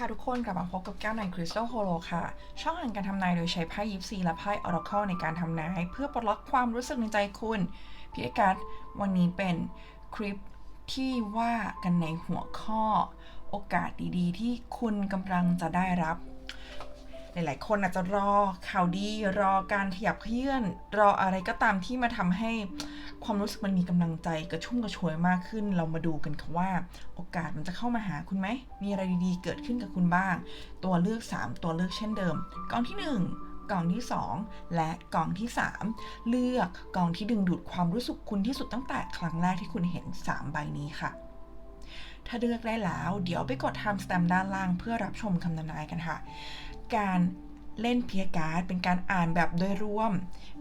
ค่ะทุกคนกลับมาพบกับแก้วในคริสตัลโฮโลค่ะ ช่องแห่งการทำนายโดยใช้ไพ่ยิปซีและไพ่ Oracle ในการทำนาย เพื่อปลดล็อกความรู้สึกในใจคุณพี่เอกัสวันนี้เป็นคลิปที่ว่ากันในหัวข้อ โอกาสดีๆ ที่คุณกำลังจะได้รับ ลาย ๆ คนอาจจะรอข่าวดี รอการขยับเขยื่อนรออะไรก็ตามที่มาทำให้ความรู้สึกมันมีกำลังใจกระชุ่มกระชวยมากขึ้น เรามาดูกันค่ะว่า โอกาสมันจะเข้ามาหาคุณไหม มีอะไรดีๆ เกิดขึ้นกับคุณบ้าง ตัวเลือก 3 ตัวเลือกเช่นเดิมกองที่ 1กองที่ 2 และกองที่ 3 เลือกกองที่ดึงดูดความรู้สึกคุณที่สุดตั้งแต่ครั้งแรกที่คุณเห็น 3 ใบนี้ค่ะ ถ้าเลือกได้แล้ว เดี๋ยวไปกด time stamp ด้านล่างเพื่อรับชมคำทำนายกันค่ะ การเล่นเพียการ์ดเป็นการอ่านแบบโดยรวม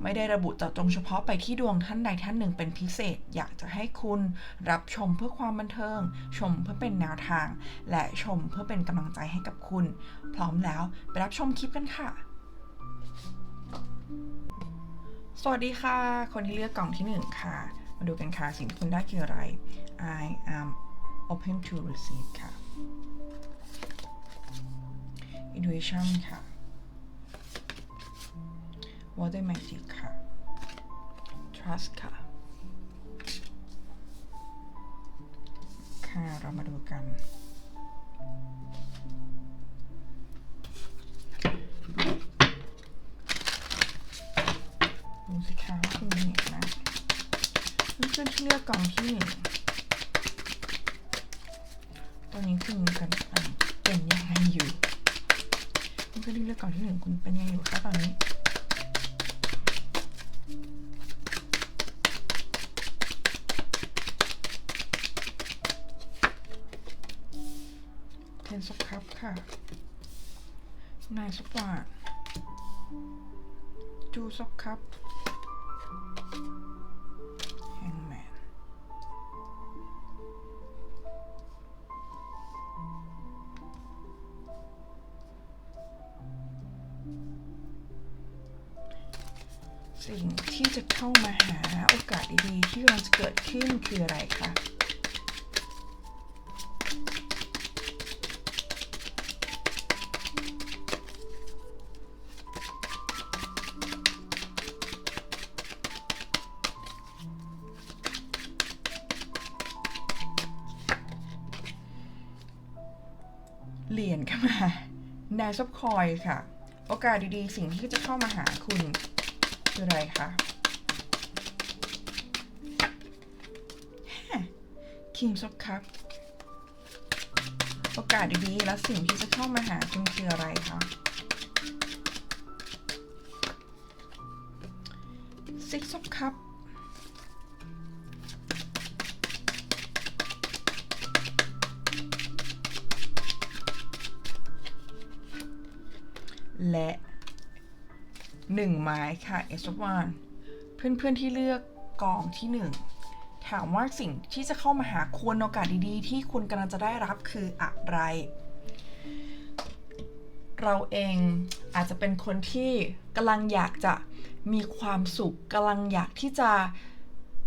ไม่ได้ระบุเจาะจงเฉพาะไปที่ดวงท่านใดท่านหนึ่งเป็นพิเศษ อยากจะให้คุณรับชมเพื่อความบันเทิง ชมเพื่อเป็นแนวทาง และชมเพื่อเป็นกำลังใจให้กับคุณ พร้อมแล้วไปรับชมคลิปกันค่ะ สวัสดีค่ะ คนที่เลือกกล่องที่หนึ่งค่ะ มาดูกันค่ะ สิ่งที่คุณได้คืออะไร I am open to receive ค่ะ intuition ค่ะ water magic ค่ะ trust ค่ะ ค่ะ เรามาดูกันดูสิคะว่าคุณเห็นนะเพื่อนๆที่เลือกกล่องที่หนึ่ง กล่อนที่หนึ่งคุณเป็นยังไงอยู่คะตอนนี้เทนซบครับค่ะ นายซบวาดจูซบครับ นายซบคอยค่ะ โอกาสดีๆ สิ่งที่จะเข้ามาหาคุณคืออะไรคะ King of Cup โอกาสดีๆและสิ่งที่จะเข้ามาหาคุณคืออะไรคะ Six of Cup ไม้ค่ะ S of One เพื่อนๆที่เลือกกองที่หนึ่งถามว่าสิ่งที่จะเข้ามาหาคุณโอกาสดีๆ ที่คุณกำลังจะได้รับคืออะไร เราเองอาจจะเป็นคนที่กำลังอยากจะมีความสุขกำลังอยากที่จะ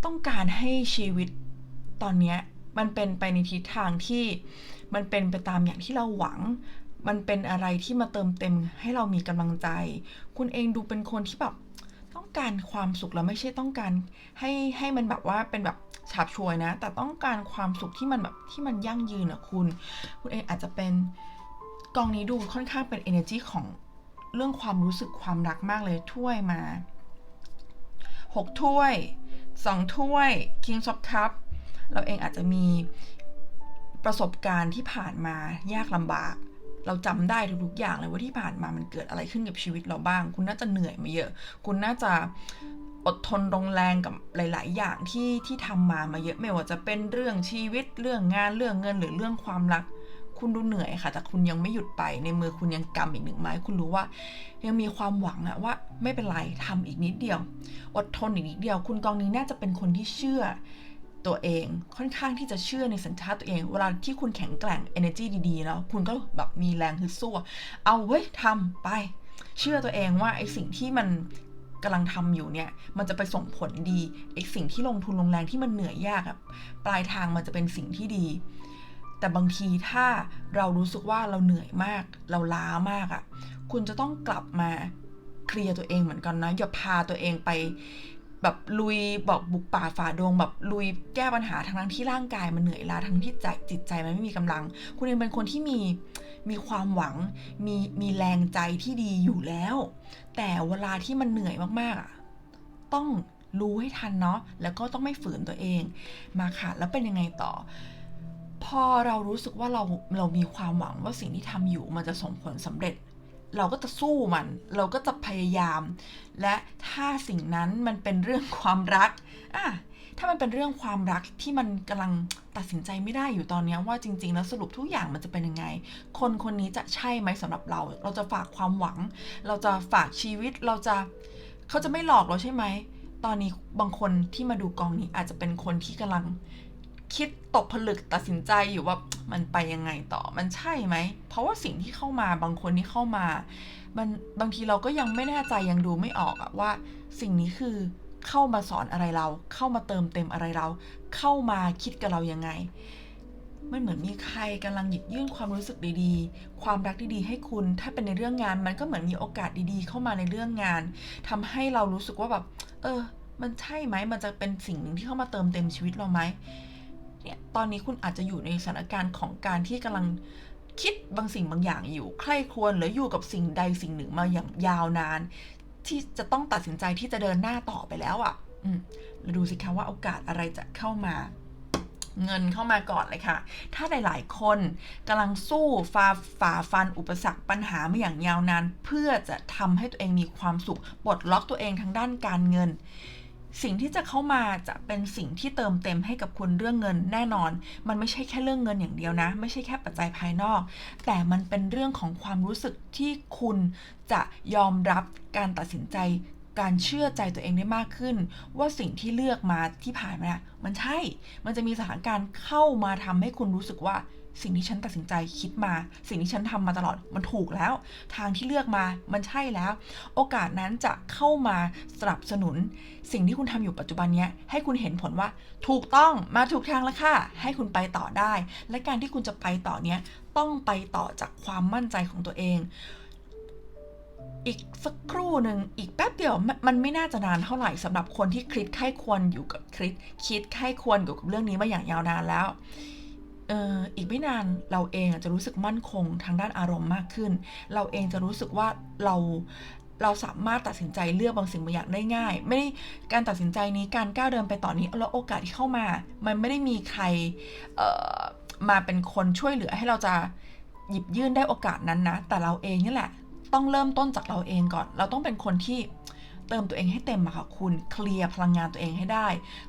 ต้องการให้ชีวิตตอนนี้มันเป็นไปในทิศทางที่มันเป็นไปตามอย่างที่เราหวัง มันเป็นอะไรที่มาเติมเต็มให้เรามีกำลังใจ คุณเองดูเป็นคนที่แบบต้องการความสุขแล้วไม่ใช่ต้องการ ให้ให้มันแบบว่าเป็นแบบฉาบฉวยนะ แต่ต้องการความสุขที่มันแบบที่มันยั่งยืนอะคุณ คุณเองอาจจะเป็นกองนี้ดูค่อนข้างเป็น energy ของเรื่องความรู้สึกความรักมากเลยถ้วยมา 6 ถ้วย 2 ถ้วย King of Cup เราเองอาจจะมีประสบการณ์ที่ผ่านมายากลำบาก เราจำได้ทุกๆอย่างเลยว่าที่ผ่านมามันเกิดอะไรขึ้นกับชีวิตเราบ้าง คุณน่าจะเหนื่อยมาเยอะ คุณน่าจะอดทนรงแรงกับหลาย ๆ อย่างที่ที่ทำมามาเยอะไม่ว่าจะเป็นเรื่องชีวิตเรื่องงานเรื่องเงินหรือเรื่องความรัก คุณดูเหนื่อยค่ะ แต่คุณยังไม่หยุดไปในมือคุณยังกำอีกหนึ่งไม้คุณรู้ว่า ยังมีความหวังอะว่า ไม่เป็นไรทำอีกนิดเดียว อดทนอีกนิดเดียว คุณกองนี้น่าจะเป็นคนที่เชื่อ ตัวเอง ค่อนข้างที่จะเชื่อในสัญชาติตัวเอง เวลาที่คุณแข็งแกร่ง energy ดีๆแล้วคุณก็แบบมีแรงฮึดสู้ เอาเว้ยทำไป เชื่อตัวเองว่าไอ้สิ่งที่มันกำลังทำอยู่เนี่ย มันจะไปส่งผลดีไอ้สิ่งที่ลงทุนลงแรงที่มันเหนื่อยยากอะปลายทางมันจะเป็นสิ่งที่ดี แต่บางทีถ้าเรารู้สึกว่าเราเหนื่อยมาก เราล้ามากอะคุณจะต้องกลับมาเคลียร์ตัวเองเหมือนกันนะอย่าพาตัวเองไป แบบลุยบอกบุกป่าฝ่าดงแบบลุยแก้ปัญหาทั้งนั้นที่ร่างกายมันเหนื่อยล้าทั้งที่ใจจิตใจมันไม่มีกำลัง คุณเองเป็นคนที่มีมีความหวัง มีมีแรงใจที่ดีอยู่แล้ว แต่เวลาที่มันเหนื่อยมากๆอะต้องรู้ให้ทันเนาะแล้วก็ต้องไม่ฝืนตัวเอง มาค่ะ แล้วเป็นยังไงต่อ พอเรารู้สึกว่าเราเรามีความหวังว่าสิ่งที่ทำอยู่มันจะส่งผลสำเร็จ เราก็จะสู้มัน เราก็จะพยายาม และถ้าสิ่งนั้นมันเป็นเรื่องความรักอะถ้ามันเป็นเรื่องความรักที่มันกำลังตัดสินใจไม่ได้อยู่ตอนนี้ว่าจริง ๆ แล้วสรุปทุกอย่างมันจะเป็นยังไง คนคนนี้จะใช่ไหมสำหรับเรา เราจะฝากความหวัง เราจะฝากชีวิตเราจะเขาจะไม่หลอกเราใช่ไหมตอนนี้บางคนที่มาดูกองนี้อาจจะเป็นคนที่กำลัง คิดตกผลึกตัดสินใจอยู่ว่ามันไปยังไงต่อมันใช่ไหม เพราะว่าสิ่งที่เข้ามาบางคนที่เข้ามามันบางทีเราก็ยังไม่แน่ใจยังดูไม่ออกอะว่า สิ่งนี้คือเข้ามาสอนอะไรเรา เข้ามาเติมเต็มอะไรเรา เข้ามาคิดกับเรายังไง มันเหมือนมีใครกำลังหยิบยื่นความรู้สึกดีๆ ความรักดีๆ ให้คุณ ถ้าเป็นในเรื่องงาน มันก็เหมือนมีโอกาสดีๆ เข้ามาในเรื่องงานทำให้เรารู้สึกว่าแบบ เออ มันใช่ไหม มันจะเป็นสิ่งหนึ่งที่เข้ามาเติมเต็มชีวิตเราไหม เนี่ยตอนนี้คุณอาจจะอยู่ในสถานการณ์ของการที่กำลังคิดบางสิ่งบางอย่างอยู่ ใคร่ครวญหรืออยู่กับสิ่งใดสิ่งหนึ่งมาอย่างยาวนาน ที่จะต้องตัดสินใจที่จะเดินหน้าต่อไปแล้วอะ่ะ อืมดูสิคะว่าโอกาสอะไรจะเข้ามาเงินเข้ามาก่อนเลยค่ะ ถ้าหลาย ๆ คนกำลังสู้ฝ่าฝ่าฟันอุปสรรคปัญหามาอย่างยาวนาน เพื่อจะทำให้ตัวเองมีความสุขปลดล็อกตัวเองทางด้านการเงิน สิ่งที่จะเข้ามาจะเป็นสิ่งที่เติมเต็มให้กับคุณเรื่องเงินแน่นอน มันไม่ใช่แค่เรื่องเงินอย่างเดียวนะ ไม่ใช่แค่ปัจจัยภายนอก แต่มันเป็นเรื่องของความรู้สึกที่คุณจะยอมรับการตัดสินใจ การเชื่อใจตัวเองได้มากขึ้น ว่าสิ่งที่เลือกมาที่ผ่านมา มันใช่ มันจะมีสถานการณ์เข้ามาทำให้คุณรู้สึกว่า สิ่งที่ฉันตัดสินใจคิดมา สิ่งที่ฉันทำมาตลอดมันถูกแล้ว ทางที่เลือกมามันใช่แล้ว โอกาสนั้นจะเข้ามาสนับสนุน สิ่งที่คุณทำอยู่ปัจจุบันเนี้ยให้คุณเห็นผลว่าถูกต้องมาถูกทางแล้วค่ะให้คุณไปต่อได้ และการที่คุณจะไปต่อเนี้ยต้องไปต่อจากความมั่นใจของตัวเอง อีกสักครู่หนึ่งอีกแป๊บเดียวมันมันไม่น่าจะนานเท่าไหร่สำหรับคนที่คิดไข้ควรอยู่กับคิดคิดไข้ควรอยู่กับเรื่องนี้มาอย่างยาวนานแล้ว อออีกไม่นานเราเองจะรู้สึกมั่นคงทางด้านอารมณ์มากขึ้น เราเองจะรู้สึกว่าเราเราสามารถตัดสินใจเลือกบางสิ่งบางอย่างได้ง่าย ไม่ได้การตัดสินใจนี้การก้าวเดินไปต่อนนี้แล้วโอกาสที่เข้ามา มันไม่ได้มีใครเอ่อมาเป็นคนช่วยเหลือให้เราจะหยิบยื่นได้โอกาสนั้นนะ แต่เราเองนี่แหละ ต้องเริ่มต้นจากเราเองก่อน เราต้องเป็นคนที่ ติมตัวเองให้เต็มอะค่ะคุณเคลียร์พลังงานตัวเองให้ได้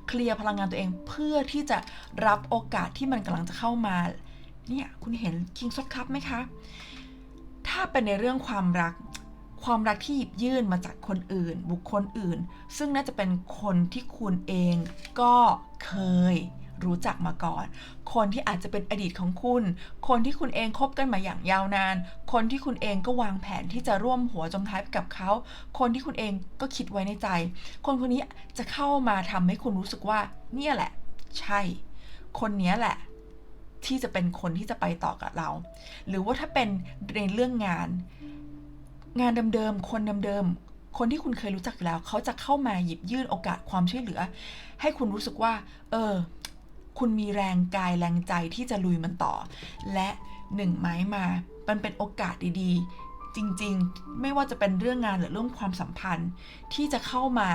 เคลียร์พลังงานตัวเองเพื่อที่จะรับโอกาสที่มันกำลังจะเข้ามาเนี่ยคุณเห็นคิงซดครับไหมคะ ถ้าเป็นในเรื่องความรักความรักที่หยิบยื่นมาจากคนอื่น บุคคลอื่น ซึ่งน่าจะเป็นคนที่คุณเองก็เคย รู้จักมาก่อน คนที่อาจจะเป็นอดีตของคุณ คนที่คุณเองคบกันมาอย่างยาวนาน คนที่คุณเองก็วางแผนที่จะร่วมหัวจมท้ายกับเขา คนที่คุณเองก็คิดไว้ในใจ คนคนนี้จะเข้ามาทำให้คุณรู้สึกว่า เนี่ยแหละ ใช่ คนนี้แหละที่จะเป็นคนที่จะไปต่อกับเรา หรือว่าถ้าเป็นในเรื่องงาน งานเดิมๆ คนเดิมๆ คนที่คุณเคยรู้จักอยู่แล้ว เขาจะเข้ามาหยิบยื่นโอกาสความช่วยเหลือ ให้คุณรู้สึกว่า เออ คุณมีแรงกายแรงใจที่จะลุยมันต่อ และหนึ่งไม้มา มันเป็นโอกาสดีๆ จริงๆ ไม่ว่าจะเป็นเรื่องงานหรือเรื่องความสัมพันธ์ที่จะเข้ามา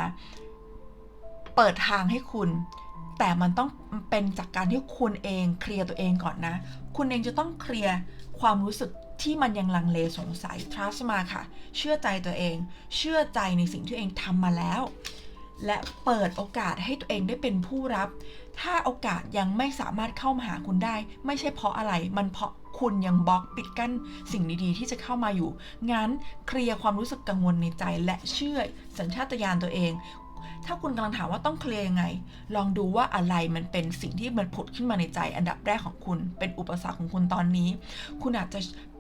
เปิดทางให้คุณ แต่มันต้องเป็นจากการที่คุณเองเคลียร์ตัวเองก่อนนะ คุณเองจะต้องเคลียร์ความรู้สึกที่มันยังลังเลสงสัย trust มาค่ะ เชื่อใจตัวเอง เชื่อใจในสิ่งที่เองทำมาแล้ว และเปิดโอกาสให้ตัวเองได้เป็นผู้รับ ถ้าโอกาสยังไม่สามารถเข้ามาหาคุณได้ ไม่ใช่เพราะอะไร มันเพราะคุณยังบล็อกปิดกั้นสิ่งดีๆ ที่จะเข้ามาอยู่ งั้นเคลียร์ความรู้สึกกังวลในใจและเชื่อสัญชาตญาณตัวเอง ถ้าคุณกำลังถามว่าต้องเคลียร์ยังไง ลองดูว่าอะไรมันเป็นสิ่งที่มันผุดขึ้นมาในใจ อันดับแรกของคุณ เป็นอุปสรรคของคุณตอนนี้ คุณอาจจะ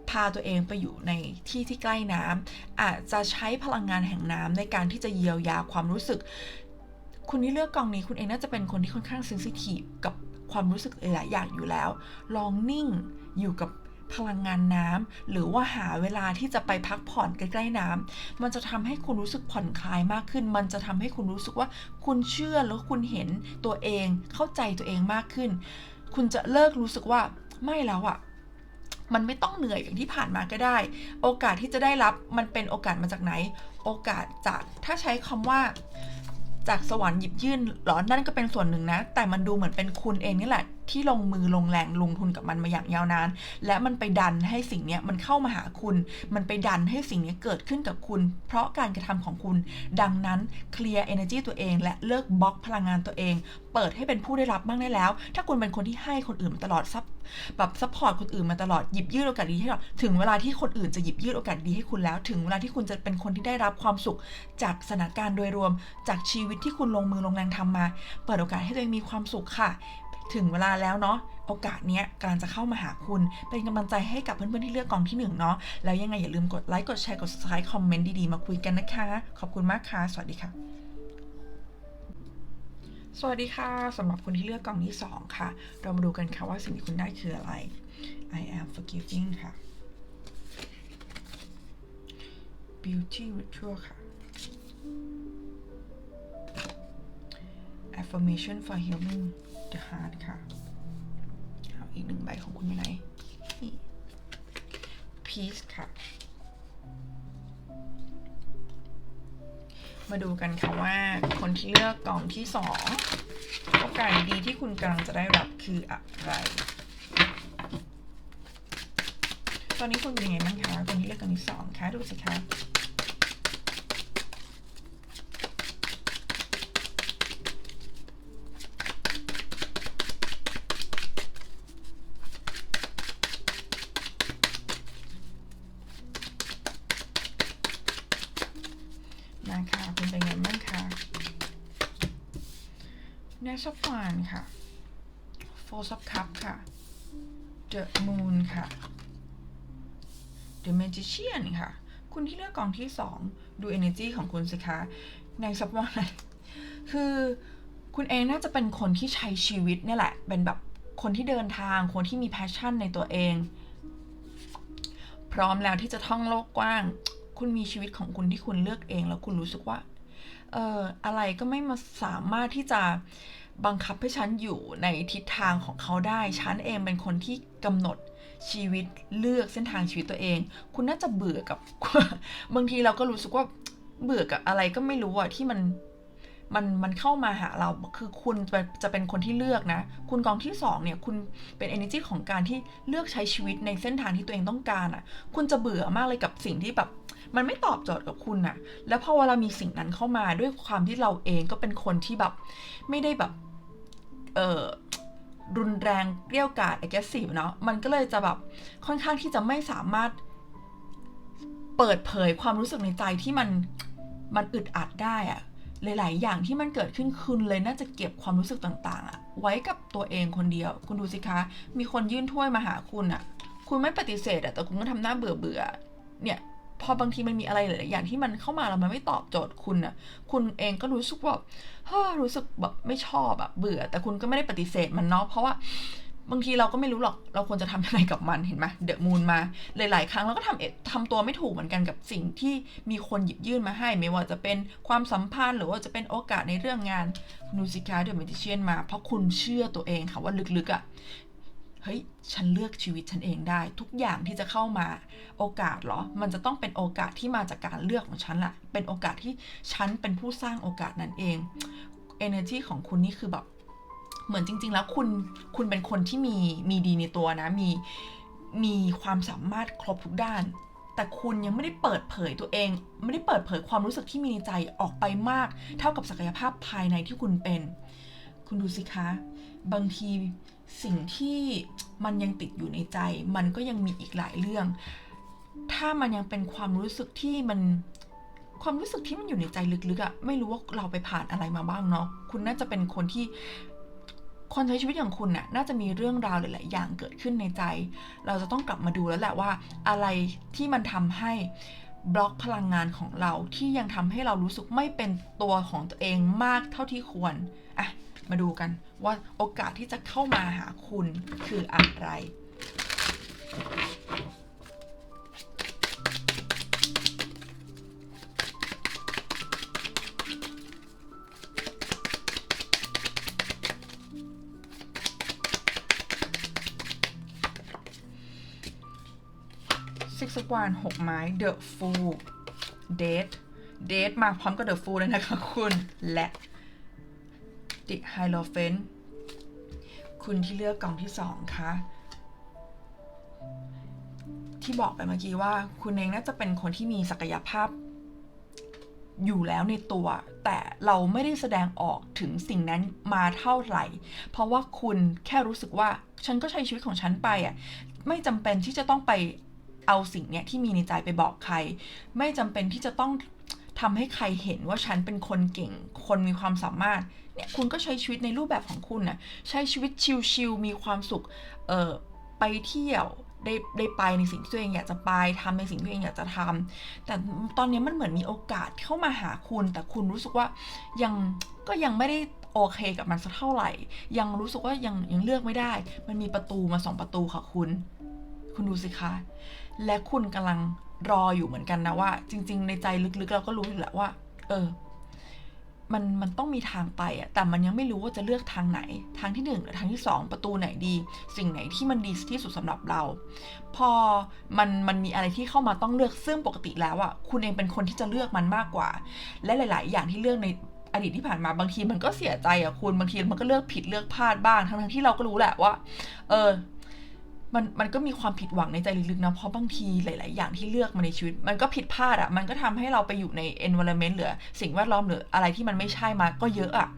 พาตัวเองไปอยู่ในที่ที่ใกล้น้ำอาจจะใช้พลังงานแห่งน้ำในการที่จะเยียวยาความรู้สึก คุณที่เลือกกองนี้คุณเองน่าจะเป็นคนที่ค่อนข้างเซนซิทีฟกับความรู้สึกหลายอย่างอยู่แล้ว ลองนิ่งอยู่กับพลังงานน้ำหรือว่าหาเวลาที่จะไปพักผ่อนใกล้ ๆน้ำมันจะทำให้คุณรู้สึกผ่อนคลายมากขึ้น มันจะทำให้คุณรู้สึกว่าคุณเชื่อแล้วคุณเห็นตัวเองเข้าใจตัวเองมากขึ้น คุณจะเลิกรู้สึกว่าไม่แล้วอะ มันไม่ต้องเหนื่อยอย่างที่ผ่านมาก็ได้ โอกาสที่จะได้รับมันเป็นโอกาสมาจากไหน โอกาสจากถ้าใช้คำว่าจากสวรรค์หยิบยื่นหรอ นั่นก็เป็นส่วนหนึ่งนะ แต่มันดูเหมือนเป็นคุณเองนี่แหละ ที่ลงมือลงแรงลงทุนกับมันมาอย่างยาวนาน และมันไปดันให้สิ่งนี้มันเข้ามาหาคุณ มันไปดันให้สิ่งนี้เกิดขึ้นกับคุณ เพราะการกระทำของคุณ ดังนั้นเคลียร์ energy ตัวเอง และเลิกบล็อกพลังงานตัวเอง เปิดให้เป็นผู้ได้รับบ้างได้แล้ว ถ้าคุณเป็นคนที่ให้คนอื่นมาตลอดซับแบบซัพพอร์ตคนอื่นมาตลอดหยิบยื่นโอกาสดีให้เราถึงเวลาที่คนอื่นจะหยิบยื่นโอกาสดีให้คุณแล้ว ถึงเวลาที่คุณจะเป็นคนที่ได้รับความสุข จากสถานการณ์โดยรวม จากชีวิตที่คุณลงมือลงแรงทำมา เปิดโอกาสให้ตัวเองมีความสุขค่ะ ถึงเวลาแล้วเนาะโอกาสเนี้ยกำลังจะเข้ามาหาคุณ เป็นกำลังใจให้กับเพื่อนๆที่เลือกกองที่หนึ่งเนาะแล้วยังไงอย่าลืมกดไลค์กดแชร์กด subscribe คอมเมนต์ดีๆมาคุยกันนะคะ ขอบคุณมากค่ะ สวัสดีค่ะสวัสดีค่ะสำหรับคนที่เลือกกล่องที่ 2 ค่ะ เรามาดูกันค่ะว่าสิ่งที่คุณได้คืออะไร I am forgiving ค่ะ Beauty Ritual ค่ะ Affirmation for Healing the Heart ค่ะเอาอีกหนึ่งใบของคุณอยู่ไหน Peace ค่ะ มาดูกันค่ะว่าคนที่เลือกกล่องที่สองโอกาสดีที่คุณกำลังจะได้รับคืออะไร ตอนนี้คุณเป็นยังไงบ้างคะคนที่เลือกกล่องที่สองคะดูสิคะมาค่ะคุณเป็นยังไงบ้างคะ n a t of w a n ค่ะ Four of Cup ค่ะ The Moon ค่ะ The Magician ค่ะ คุณที่เลือกกองที่ 2 ดู energy ของคุณสิคะในสัปดาห์คือคุณเองน่าจะเป็นคนที่ใช้ชีวิตเนี่ยแหละ เป็นแบบคนที่เดินทาง คนที่มี passion ในตัวเอง พร้อมแล้วที่จะท่องโลกกว้าง คุณมีชีวิตของคุณที่คุณเลือกเอง แล้วคุณรู้สึกว่า เอออะไรก็ไม่มาสามารถที่จะ บังคับให้ฉันอยู่ในทิศทางของเขาได้ ฉันเองเป็นคนที่กำหนดชีวิตเลือกเส้นทางชีวิตตัวเอง คุณน่าจะเบื่อกับบางทีเราก็รู้สึกว่าเบื่อกับอะไรก็ไม่รู้อะที่มันมันมันเข้ามาหาเราคือคุณจะจะเป็นคนที่เลือกนะ คุณกองที่สองเนี่ยคุณเป็น energy ของการที่เลือกใช้ชีวิตในเส้นทางที่ตัวเองต้องการอะคุณจะเบื่อมากเลยกับสิ่งที่แบบมันไม่ตอบโจทย์กับคุณน่ะ แล้วพอเวลามีสิ่งนั้นเข้ามาด้วยความที่เราเองก็เป็นคนที่แบบ ไม่ได้แบบ เออรุนแรงเกรี้ยวกาด aggressive เนาะมันก็เลยจะแบบค่อนข้างที่จะไม่สามารถเปิดเผยความรู้สึกในใจที่มันมันอึดอัดได้อะหลาย ๆ อย่างที่มันเกิดขึ้นคุณเลยน่าจะเก็บความรู้สึกต่างๆอะไว้กับตัวเองคนเดียว คุณดูสิคะ มีคนยื่นถ้วยมาหาคุณอะคุณไม่ปฏิเสธอะแต่คุณก็ทำหน้าเบื่อเบื่อเนี่ย พอบางทีมันมีอะไรหลายอย่างที่มันเข้ามาแล้วมันไม่ตอบโจทย์คุณน่ะคุณเองก็รู้สึกว่าเฮ้อรู้สึกแบบไม่ชอบอะเบื่อ แต่คุณก็ไม่ได้ปฏิเสธมันเนาะเพราะว่าบางทีเราก็ไม่รู้หรอก เราควรจะทำยังไงกับมันเห็นไหมเดอะมูนมา หลาย ๆ ครั้งเราก็ทำเอะทำตัวไม่ถูกเหมือนกันกับสิ่งที่มีคนหยิบยื่นมาให้ ไม่ว่าจะเป็นความสัมพันธ์ หรือว่าจะเป็นโอกาสในเรื่องงานนูสิกาเดอะเมดิเชียนมา เพราะคุณเชื่อตัวเองค่ะว่าลึก ๆอะ เฮ้ย ฉันเลือกชีวิตฉันเองได้ ทุกอย่างที่จะเข้ามา โอกาสเหรอ มันจะต้องเป็นโอกาสที่มาจากการเลือกของฉันแหละเป็นโอกาสที่ฉันเป็นผู้สร้างโอกาสนั้นเอง energy ของคุณนี่คือแบบ เหมือนจริง ๆ แล้วคุณ คุณเป็นคนที่มี มีดีในตัวนะ มี มีความสามารถครบทุกด้าน แต่คุณยังไม่ได้เปิดเผยตัวเอง ไม่ได้เปิดเผยความรู้สึกที่มีในใจออกไปมาก เท่ากับศักยภาพภายในที่คุณเป็น คุณดูสิคะ บางที สิ่งที่มันยังติดอยู่ในใจ มันก็ยังมีอีกหลายเรื่อง ถ้ามันยังเป็นความรู้สึกที่มันความรู้สึกที่มันอยู่ในใจลึกๆอะไม่รู้ว่าเราไปผ่านอะไรมาบ้างเนาะคุณน่าจะเป็นคนที่คนใช้ชีวิตอย่างคุณน่ะน่าจะมีเรื่องราวหลาย ๆ อย่างเกิดขึ้นในใจ เราจะต้องกลับมาดูแล้วแหละว่า อะไรที่มันทำให้บล็อกพลังงานของเราที่ยังทำให้เรารู้สึกไม่เป็นตัวของตัวเองมากเท่าที่ควรอะ มาดูกันว่าโอกาสที่จะเข้ามาหาคุณคืออะไร Six of Wands หกไม้ The Fool Date Date มาพร้อมกับ The Fool เลยนะคะคุณและ The Hierophant คุณที่เลือกกล่องที่สองคะที่บอกไปเมื่อกี้ว่า คุณเองน่าจะเป็นคนที่มีศักยภาพ อยู่แล้วในตัว แต่เราไม่ได้แสดงออกถึงสิ่งนั้นมาเท่าไหร่ เพราะว่าคุณแค่รู้สึกว่า ฉันก็ใช้ชีวิตของฉันไปอะไม่จำเป็นที่จะต้องไปเอาสิ่งเนี้ยที่มีในใจไปบอกใคร ไม่จำเป็นที่จะต้อง ทำให้ใครเห็นว่าฉันเป็นคนเก่ง คนมีความสามารถ เนี่ยคุณก็ใช้ชีวิตในรูปแบบของคุณน่ะ ใช้ชีวิตชิลๆ มีความสุข เออไปเที่ยว ได้ได้ไปในสิ่งที่ตัวเองอยากจะไปทำในสิ่งที่ตัวเองอยากจะทำแต่ตอนนี้มันเหมือนมีโอกาสเข้ามาหาคุณ แต่คุณรู้สึกว่ายังก็ยังไม่ได้โอเคกับมันสักเท่าไหร่ ยังรู้สึกว่ายังยังเลือกไม่ได้ มันมีประตูมาสองประตูค่ะคุณ คุณดูสิคะ และคุณกำลัง รออยู่เหมือนกันนะว่า จริง ๆ ในใจลึกๆเราก็รู้อยู่แหละว่า เออ มันมันต้องมีทางไปอะแต่มันยังไม่รู้ว่าจะเลือกทางไหน ทางที่หนึ่งหรือทางที่สองประตูไหนดี สิ่งไหนที่มันดีที่สุดสำหรับเรา พอมันมันมีอะไรที่เข้ามาต้องเลือกซึ่งปกติแล้วอะคุณเองเป็นคนที่จะเลือกมันมากกว่า และหลาย ๆ อย่างที่เลือกในอดีตที่ผ่านมาบางทีมันก็เสียใจอะคุณบางทีมันก็เลือกผิดเลือกพลาดบ้างทั้งที่เราก็รู้แหละว่า เออ มันมันก็มีความผิดหวังในใจลึกๆนะเพราะบางทีหลาย ๆ อย่างที่เลือกมาในชีวิต มันก็ผิดพลาดอะ่ะ มันก็ทำให้เราไปอยู่ใน environment หรือสิ่งแวดล้อมหรืออะไรที่มันไม่ใช่มาก็เยอะอะ่ะ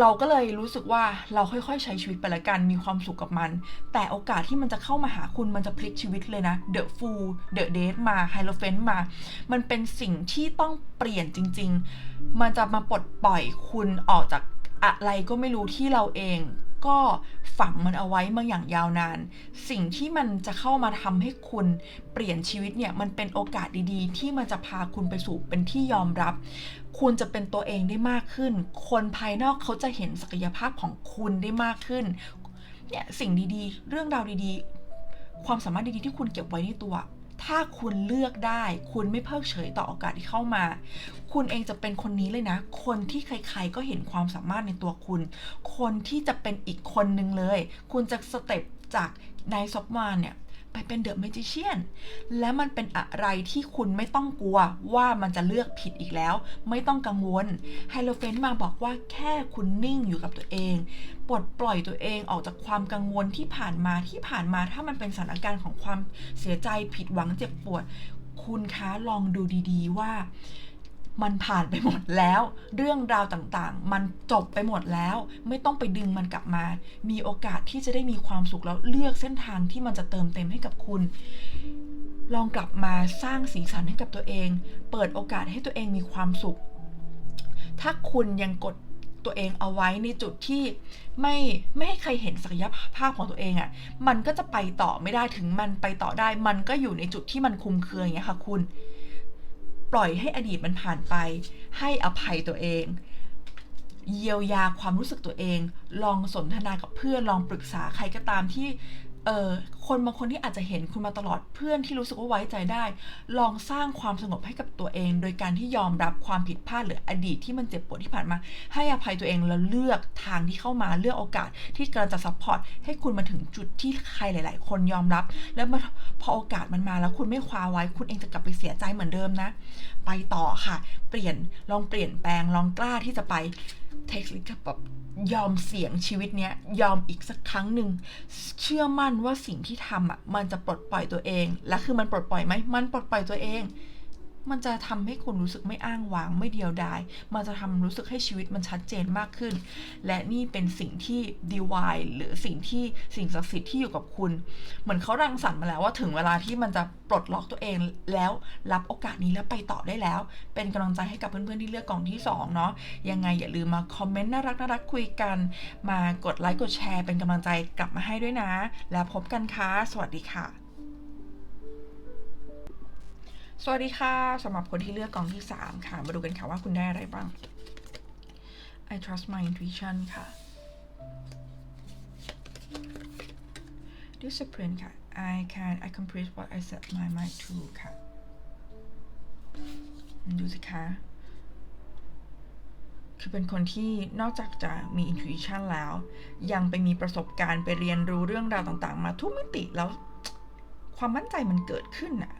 เราก็เลยรู้สึกว่าเราค่อยๆ ใช้ชีวิตไปละกันมีความสุขกับมัน แต่โอกาสที่มันจะเข้ามาหาคุณมันจะพลิกชีวิตเลยนะ The Fool The Date มา Hierophant มา มันเป็นสิ่งที่ต้องเปลี่ยนจริง ๆ มันจะมาปลดปล่อยคุณออกจากอะไรก็ไม่รู้ที่เราเอง ก็ฝังมันเอาไว้มาอย่างยาวนาน สิ่งที่มันจะเข้ามาทำให้คุณเปลี่ยนชีวิตเนี่ยมันเป็นโอกาสดีๆ ที่มันจะพาคุณไปสู่เป็นที่ยอมรับ คุณจะเป็นตัวเองได้มากขึ้น คนภายนอกเขาจะเห็นศักยภาพของคุณได้มากขึ้นเนี่ยสิ่งดีๆ เรื่องราวดีๆ ความสามารถดีๆที่คุณเก็บไว้ในตัว ถ้าคุณเลือกได้ คุณไม่เพิกเฉยต่อโอกาสที่เข้ามา คุณเองจะเป็นคนนี้เลยนะ คนที่ใครๆก็เห็นความสามารถในตัวคุณ คนที่จะเป็นอีกคนนึงเลย คุณจะสเต็ปจากนายซอฟมานเนี่ย ไปเป็นเดอะเมจิเชียนและมันเป็นอะไรที่คุณไม่ต้องกลัวว่ามันจะเลือกผิดอีกแล้ว ไม่ต้องกังวลไฮโลเฟนมาบอกว่าแค่คุณนิ่งอยู่กับตัวเอง ปลดปล่อยตัวเองออกจากความกังวลที่ผ่านมาที่ผ่านมาถ้ามันเป็นสถานการณ์ของความเสียใจผิดหวังเจ็บปวด คุณคะลองดูดีๆว่า มันผ่านไปหมดแล้ว เรื่องราวต่างๆ มันจบไปหมดแล้ว ไม่ต้องไปดึงมันกลับมา มีโอกาสที่จะได้มีความสุขแล้วเลือกเส้นทางที่มันจะเติมเต็มให้กับคุณ ลองกลับมาสร้างสีสันให้กับตัวเอง เปิดโอกาสให้ตัวเองมีความสุข ถ้าคุณยังกดตัวเองเอาไว้ในจุดที่ไม่ไม่ให้ใครเห็นศักยภาพของตัวเองอะ่ะ มันก็จะไปต่อไม่ได้ถึงมันไปต่อได้ มันก็อยู่ในจุดที่มันคุมเครืออย่างเงี้ยค่ะคุณ ปล่อยให้อดีตมันผ่านไป ให้อภัยตัวเอง เยียวยาความรู้สึกตัวเอง ลองสนทนากับเพื่อน ลองปรึกษาใครก็ตามที่ เออคนบางคนที่อาจจะเห็นคุณมาตลอดเพื่อนที่รู้สึกว่าไว้ใจได้ ลองสร้างความสงบให้กับตัวเอง โดยการที่ยอมรับความผิดพลาดหรืออดีตที่มันเจ็บปวดที่ผ่านมา ให้อภัยตัวเองแล้วเลือกทางที่เข้ามาเลือกโอกาสที่กำลังจะซัพพอร์ตให้คุณมาถึงจุดที่ใครหลาย ๆ คนยอมรับ แล้วมาพอโอกาสมันมาแล้วคุณไม่คว้าไว้ คุณเองจะกลับไปเสียใจเหมือนเดิมนะ ไปต่อค่ะ เปลี่ยนลองเปลี่ยนแปลงลองกล้าที่จะไป เทคลิคแบบยอมเสี่ยงชีวิตเนี้ยยอมอีกสักครั้งหนึ่งเชื่อมั่นว่าสิ่งที่ทำอะมันจะปลดปล่อยตัวเอง และคือมันปลดปล่อยไหมมันปลดปล่อยตัวเอง มันจะทำให้คุณรู้สึกไม่อ้างว้างไม่เดียวดาย มันจะทำรู้สึกให้ชีวิตมันชัดเจนมากขึ้น และนี่เป็นสิ่งที่ดีวายหรือสิ่งที่สิ่งศักดิ์สิทธิ์ที่อยู่กับคุณ เหมือนเขารังสรรค์มาแล้วว่าถึงเวลาที่มันจะปลดล็อกตัวเองแล้วรับโอกาสนี้แล้วไปต่อได้แล้ว เป็นกำลังใจให้กับเพื่อนๆที่เลือกกล่องที่สองเนาะยังไงอย่าลืมมาคอมเมนต์น่ารักน่ารักคุยกัน มากดไลค์กดแชร์ เป็นกำลังใจกลับมาให้ด้วยนะ แล้วพบกันค่ะสวัสดีค่ะ สวัสดีค่ะสำหรับคนที่เลือกกองที่ 3 ค่ะ มาดูกันค่ะว่าคุณได้อะไรบ้าง I trust my intuition ค่ะ discipline ค่ะ I can accomplish what I set my mind to ค่ะ ดูสิคะ คือเป็นคนที่นอกจากจะมี intuition แล้ว ยังไปมีประสบการณ์ไปเรียนรู้เรื่องราวต่างๆ มาทุกมิติแล้ว ความมั่นใจมันเกิดขึ้นน่ะ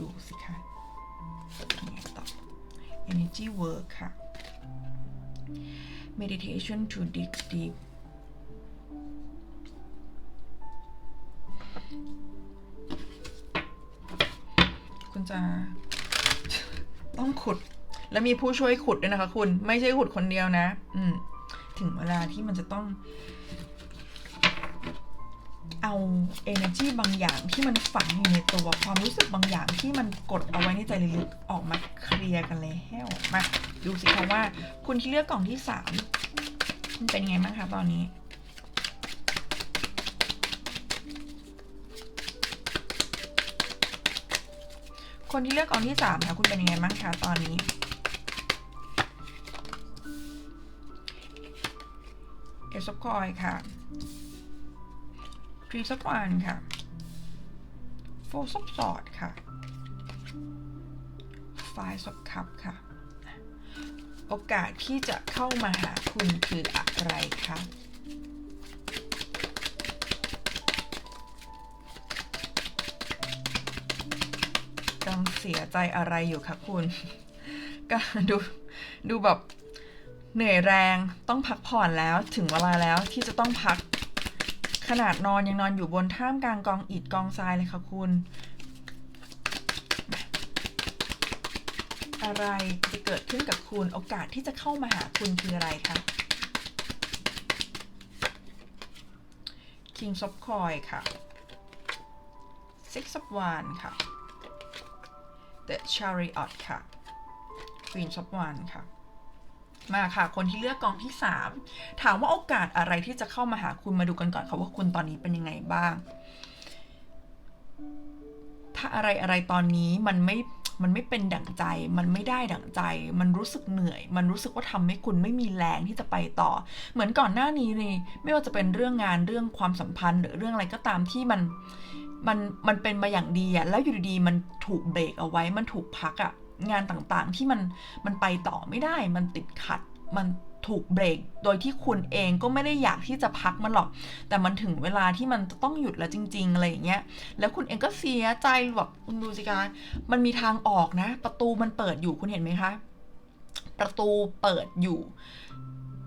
ดูสิคะยังไงต่อ energy work ค่ะ meditation to dig deep คุณจะต้องขุดแล้วมีผู้ช่วยขุดด้วยนะคะคุณไม่ใช่ขุดคนเดียวนะ อืม ถึงเวลาที่มันจะต้อง เอา energy บางอย่างที่มันฝังอยู่ในตัวความรู้สึกบางอย่างที่มันกดเอาไว้ในใจลึกๆออกมาเคลียร์กันเลยแห้วมาดูสิคะว่าคุณที่เลือกกล่องที่สามมันเป็นไงบ้างคะตอนนี้คนที่เลือกกล่องที่สามค่ะคุณเป็นยังไงบ้างคะตอนนี้ เอสคอยค่ะ ทรีซับวันค่ะโฟซับสอดค่ะไฟซับคัพค่ะ โอกาสที่จะเข้ามาหาคุณคืออะไรคะกำลังเสียใจอะไรอยู่คะคุณ ก็ดู ดูแบบเหนื่อยแรงต้องพักผ่อนแล้วถึงเวลาแล้วที่จะต้องพัก ขนาดนอนยังนอนอยู่บนท่ามกลางกองอิฐกองทรายเลยค่ะคุณ อะไรจะเกิดขึ้นกับคุณโอกาสที่จะเข้ามาหาคุณคืออะไรคะ King of c o i ค่ะ Six of Wands ค่ะ The Chariot ค่ะ Queen of Wands ค่ะ มาค่ะ คนที่เลือกกองที่ 3 ถามว่าโอกาสอะไรที่จะเข้ามาหาคุณมาดูกันก่อนค่ะว่าคุณตอนนี้เป็นยังไงบ้าง ถ้าอะไรอะไรตอนนี้มันไม่มันไม่เป็นดั่งใจ มันไม่ได้ดั่งใจ มันรู้สึกเหนื่อย มันรู้สึกว่าทำให้คุณไม่มีแรงที่จะไปต่อ เหมือนก่อนหน้านี้นี่ไม่ว่าจะเป็นเรื่องงาน เรื่องความสัมพันธ์ หรือเรื่องอะไรก็ตามที่มัน มัน มันเป็นมาอย่างดีอะแล้วอยู่ดีๆ มันถูกเบรกเอาไว้ มันถูกพักอะ งานต่างๆ ที่มันมันไปต่อไม่ได้ มันติดขัดมันถูกเบรก โดยที่คุณเองก็ไม่ได้อยากที่จะพักมันหรอก แต่มันถึงเวลาที่มันต้องหยุดแล้วจริง ๆ อะไรอย่างเงี้ย แล้วคุณเองก็เสียใจแบบคุณดูสิคะมันมีทางออกนะ ประตูมันเปิดอยู่คุณเห็นไหมคะ ประตูเปิดอยู่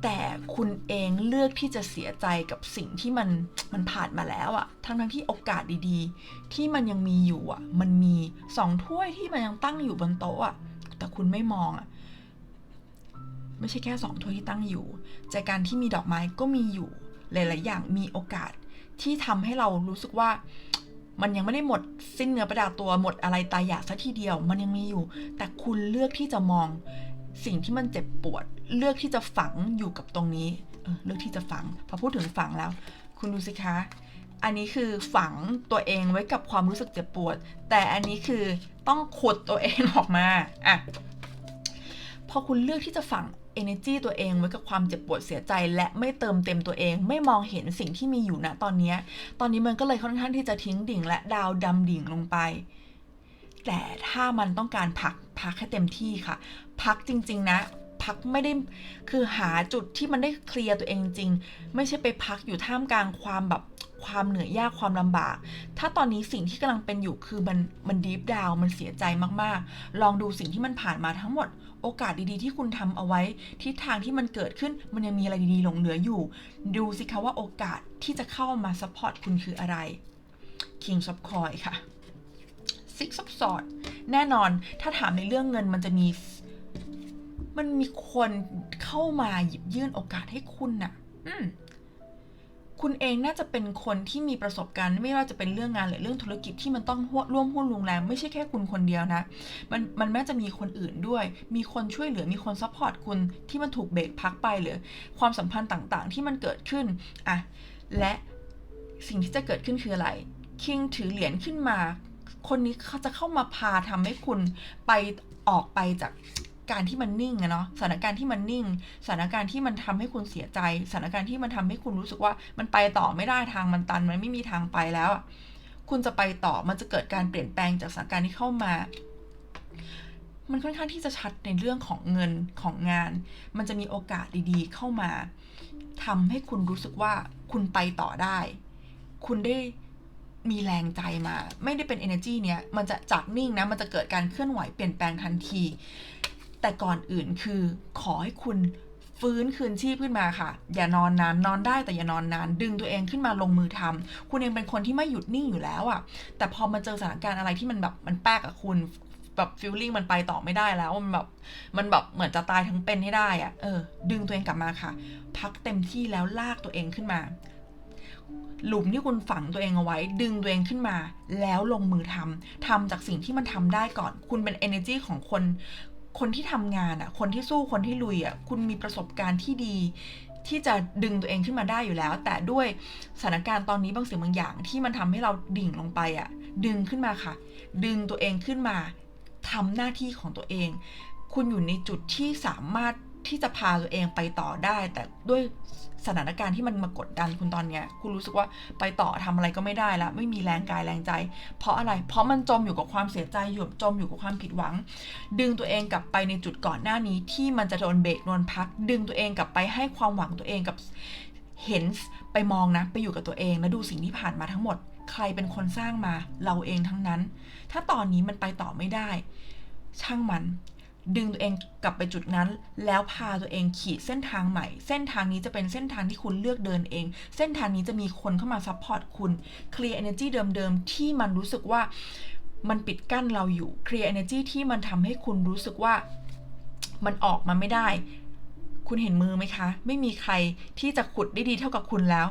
แต่คุณเองเลือกที่จะเสียใจกับสิ่งที่มันมันผ่านมาแล้วอะทั้งทั้งที่โอกาสดีๆ ที่มันยังมีอยู่อะมันมีสองถ้วยที่มันยังตั้งอยู่บนโต๊ะอะแต่คุณไม่มองอะไม่ใช่แค่สองถ้วยที่ตั้งอยู่ใจการที่มีดอกไม้ก็มีอยู่หลายๆอย่างมีโอกาสที่ทำให้เรารู้สึกว่ามันยังไม่ได้หมดสิ้นเนื้อประดาตัวหมดอะไรตายอยากซะทีเดียว มันยังมีอยู่ แต่คุณเลือกที่จะมอง สิ่งที่มันเจ็บปวด เลือกที่จะฝังอยู่กับตรงนี้เออเลือกที่จะฝัง พอพูดถึงฝังแล้ว คุณดูสิคะ อันนี้คือฝังตัวเองไว้กับความรู้สึกเจ็บปวด แต่อันนี้คือต้องขุดตัวเองออกมาอะพอคุณเลือกที่จะฝัง energy ตัวเองไว้กับความเจ็บปวดเสียใจ และไม่เติมเต็มตัวเอง ไม่มองเห็นสิ่งที่มีอยู่ณตอนนี้ ตอนนี้มันก็เลยค่อนข้างที่จะทิ้งดิ่งและดาวดำดิ่งลงไป แต่ถ้ามันต้องการพักพักให้เต็มที่ค่ะ พักจริง ๆ นะ พักไม่ได้คือหาจุดที่มันได้เคลียร์ตัวเองจริง ไม่ใช่ไปพักอยู่ท่ามกลางความแบบความเหนื่อยยากความลำบาก ถ้าตอนนี้สิ่งที่กำลังเป็นอยู่คือมันมันดีฟดาวมันเสียใจมากๆ ลองดูสิ่งที่มันผ่านมาทั้งหมด โอกาสดีๆ ที่คุณทำเอาไว้ ทิศทางที่มันเกิดขึ้นมันยังมีอะไรดีๆหลงเหลืออยู่ ดูสิคะว่าโอกาสที่จะเข้ามาซัพพอร์ตคุณคืออะไร King of Coin ค่ะ Six of Swords แน่นอนถ้าถามในเรื่องเงินมันจะมี มันมีคนเข้ามาหยิบยื่นโอกาสให้คุณน่ะ อืมคุณเองน่าจะเป็นคนที่มีประสบการณ์ ไม่ว่าจะเป็นเรื่องงานหรือเรื่องธุรกิจที่มันต้องร่วมหุ้นลงแรงไม่ใช่แค่คุณคนเดียวนะ มันมันแม้จะมีคนอื่นด้วย มีคนช่วยเหลือมีคนซัพพอร์ตคุณที่มันถูกเบรกพักไปหรือ ความสัมพันธ์ต่างๆ ที่มันเกิดขึ้นอะและสิ่งที่จะเกิดขึ้นคืออะไร คิงถือเหรียญขึ้นมา คนนี้เขาจะเข้ามาพาทำให้คุณไปออกไปจากการที่มันนิ่งอะเนาะสถานการณ์ที่มันนิ่ง สถานการณ์ที่มันทำให้คุณเสียใจ สถานการณ์ที่มันทำให้คุณรู้สึกว่ามันไปต่อไม่ได้ทางมันตัน มันไม่มีทางไปแล้ว คุณจะไปต่อมันจะเกิดการเปลี่ยนแปลงจากสถานการณ์ที่เข้ามา มันค่อนข้างที่จะชัดในเรื่องของเงินของงาน มันจะมีโอกาสดีๆ เข้ามาทำให้คุณรู้สึกว่าคุณไปต่อได้ คุณได้ มีแรงใจมา ไม่ได้เป็น energy เนี้ยมันจะจากนิ่งนะ มันจะเกิดการเคลื่อนไหวเปลี่ยนแปลงทันที แต่ก่อนอื่นคือขอให้คุณฟื้นคืนชีพขึ้นมาค่ะ อย่านอนนานนอนได้แต่อย่านอนนาน ดึงตัวเองขึ้นมาลงมือทำคุณเองเป็นคนที่ไม่หยุดนิ่งอยู่แล้วอะ่ะแต่พอมาเจอสถานการณ์อะไรที่มันแบบมันแป๊กกับคุณแบบฟีลลิ่งมันไปต่อไม่ได้แล้วมันแบบมันแบบเหมือนจะตายทั้งเป็นให้ได้อะเออ ดึงตัวเองกลับมาค่ะ พักเต็มที่แล้วลากตัวเองขึ้นมา หลุมที่คุณฝังตัวเองเอาไว้ ดึงตัวเองขึ้นมา แล้วลงมือทำทำจากสิ่งที่มันทำได้ก่อน คุณเป็น energy ของคน คนที่ทำงานอะ่ะ คนที่สู้คนที่ลุยอะ่ะ คุณมีประสบการณ์ที่ดี ที่จะดึงตัวเองขึ้นมาได้อยู่แล้ว แต่ด้วยสถานการณ์ตอนนี้บางสิ่งบางอย่างที่มันทำให้เราดิ่งลงไปอะ่ะ ดึงขึ้นมาค่ะ ดึงตัวเองขึ้นมาทำหน้าที่ของตัวเอง คุณอยู่ในจุดที่สามารถ ที่จะพาตัวเองไปต่อได้ แต่ด้วยสถานการณ์ที่มันมากดดันคุณตอนเนี้ย คุณรู้สึกว่าไปต่อทำอะไรก็ไม่ได้ละไม่มีแรงกายแรงใจ เพราะอะไร เพราะมันจมอยู่กับความเสียใจอยู่จมอยู่กับความผิดหวัง ดึงตัวเองกลับไปในจุดก่อนหน้านี้ ที่มันจะโดนเบรกโดนพัก ดึงตัวเองกลับไปให้ความหวังตัวเองกับเห็นไปมองนะไปอยู่กับตัวเองแล้วดูสิ่งที่ผ่านมาทั้งหมด ใครเป็นคนสร้างมาเราเองทั้งนั้น ถ้าตอนนี้มันไปต่อไม่ได้ ช่างมัน ดึงตัวเองกลับไปจุดนั้น แล้วพาตัวเองขีดเส้นทางใหม่ เส้นทางนี้จะเป็นเส้นทางที่คุณเลือกเดินเอง เส้นทางนี้จะมีคนเข้ามาซัพพอร์ตคุณเคลียร์ energy เดิมๆ ที่มันรู้สึกว่ามันปิดกั้นเราอยู่เคลียร์ energy ที่มันทำให้คุณรู้สึกว่ามันออกมาไม่ได้ คุณเห็นมือไหมคะ ไม่มีใครที่จะขุดได้ดีเท่ากับคุณแล้ว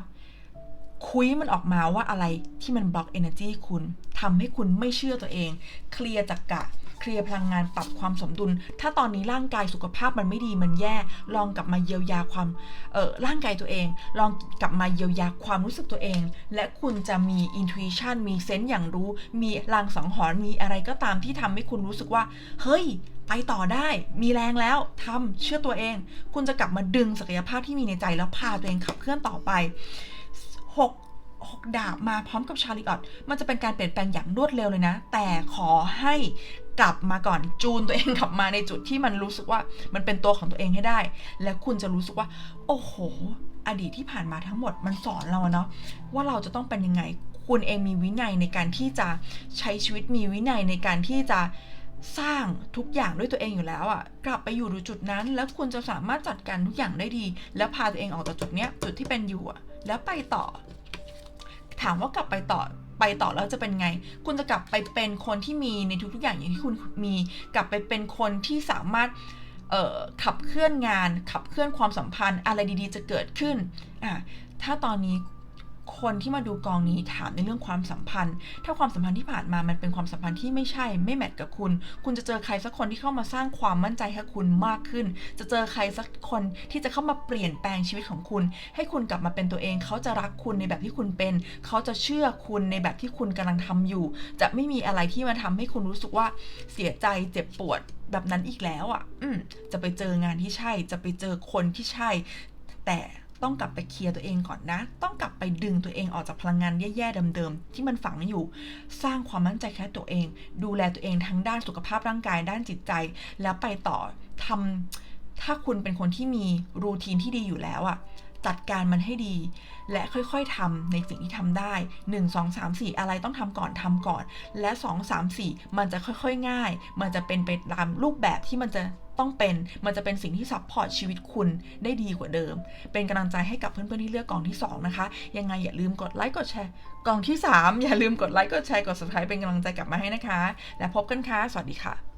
คุยมันออกมาว่าอะไรที่มันบล็อก energy คุณทำให้คุณไม่เชื่อตัวเอง เคลียร์จักกะ เคลียร์พลังงานปรับความสมดุล ถ้าตอนนี้ร่างกายสุขภาพมันไม่ดีมันแย่ ลองกลับมาเยียวยาความเออร่างกายตัวเอง ลองกลับมาเยียวยาความรู้สึกตัวเอง และคุณจะมี intuition มีเซนส์อย่างรู้ มีลางสังหรณ์มีอะไรก็ตามที่ทำให้คุณรู้สึกว่า เฮ้ยไปต่อได้ มีแรงแล้วทำเชื่อตัวเอง คุณจะกลับมาดึงศักยภาพที่มีในใจแล้วพาตัวเองขับเคลื่อนต่อไปหกหกดาบมาพร้อมกับชาลิออตมันจะเป็นการเปลี่ยนแปลงอย่างรวดเร็วเลยนะ แต่ขอให้ กลับมาก่อนจูนตัวเองกลับมาในจุดที่มันรู้สึกว่ามันเป็นตัวของตัวเองให้ได้ แล้วคุณจะรู้สึกว่า โอ้โห อดีตที่ผ่านมาทั้งหมดมันสอนเราเนาะว่าเราจะต้องเป็นยังไง คุณเองมีวินัยในการที่จะใช้ชีวิตมีวินัยในการที่จะสร้างทุกอย่างด้วยตัวเองอยู่แล้วอะ่ะ กลับไปอยู่ในจุดนั้น แล้วคุณจะสามารถจัดการทุกอย่างได้ดี แล้วพาตัวเองออกจากจุดเนี้ยจุดที่เป็นอยู่อะแล้วไปต่อ ถามว่ากลับไปต่อ ไปต่อแล้วจะเป็นไง คุณจะกลับไปเป็นคนที่มีในทุกๆอย่างอย่างที่คุณมีกลับไปเป็นคนที่สามารถขับเคลื่อนงาน ขับเคลื่อนความสัมพันธ์ อะไรดีๆ จะเกิดขึ้นอะถ้าตอนนี้ คนที่มาดูกองนี้ถามในเรื่องความสัมพันธ์ ถ้าความสัมพันธ์ที่ผ่านมามันเป็นความสัมพันธ์ที่ไม่ใช่ ไม่แมทกับคุณ คุณจะเจอใครสักคนที่เข้ามาสร้างความมั่นใจให้คุณมากขึ้น จะเจอใครสักคนที่จะเข้ามาเปลี่ยนแปลงชีวิตของคุณ ให้คุณกลับมาเป็นตัวเอง เขาจะรักคุณในแบบที่คุณเป็น เขาจะเชื่อคุณในแบบที่คุณกำลังทำอยู่ จะไม่มีอะไรที่มาทำให้คุณรู้สึกว่าเสียใจเจ็บปวดแบบนั้นอีกแล้วอะ่ะ อืจะไปเจองานที่ใช่ จะไปเจอคนที่ใช่ แต่ ต้องกลับไปเคลียร์ตัวเองก่อนนะ ต้องกลับไปดึงตัวเองออกจากพลังงานแย่ๆเดิมๆที่มันฝังอยู่ สร้างความมั่นใจแค่ตัวเอง ดูแลตัวเองทั้งด้านสุขภาพร่างกายด้านจิตใจ แล้วไปต่อทำถ้าคุณเป็นคนที่มีรูทีนที่ดีอยู่แล้วอะจัดการมันให้ดี และค่อยๆทำในสิ่งที่ทำได้ 1 2 3 4 อะไรต้องทำก่อนทำก่อน และ 2 3 4 มันจะค่อยๆง่าย มันจะเป็นไปตามรูปแบบที่มันจะต้องเป็นมันจะเป็นสิ่งที่ซัพพอร์ตชีวิตคุณได้ดีกว่าเดิม เป็นกำลังใจให้กับเพื่อนๆที่เลือกกองที่ 2 นะคะ ยังไงอย่าลืมกดไลค์กดแชร์กองที่ 3 อย่าลืมกดไลค์กดแชร์กด subscribe เป็นกำลังใจกลับมาให้นะคะ และพบกันค่ะ สวัสดีค่ะ